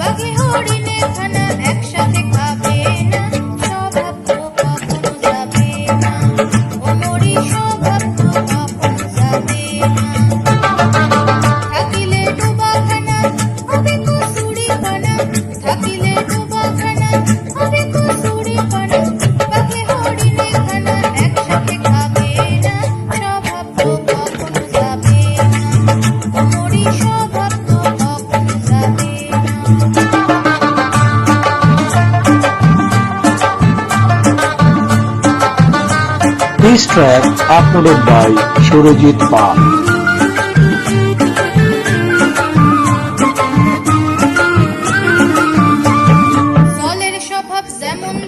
ಬಗೆ ಹೊಡಿನೆ ಘನ This track uploaded by Surajit Pal. যেমন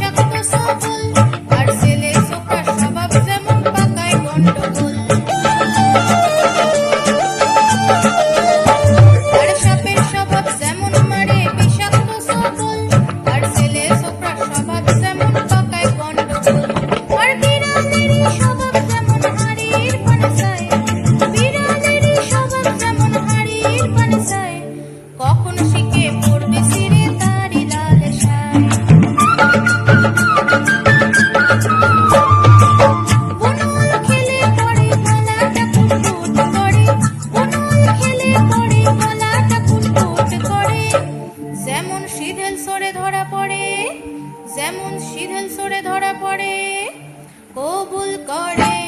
সিধেল সরে ধরা পড়ে যেমন সিধেল সরে ধরা পড়ে কবুল করে।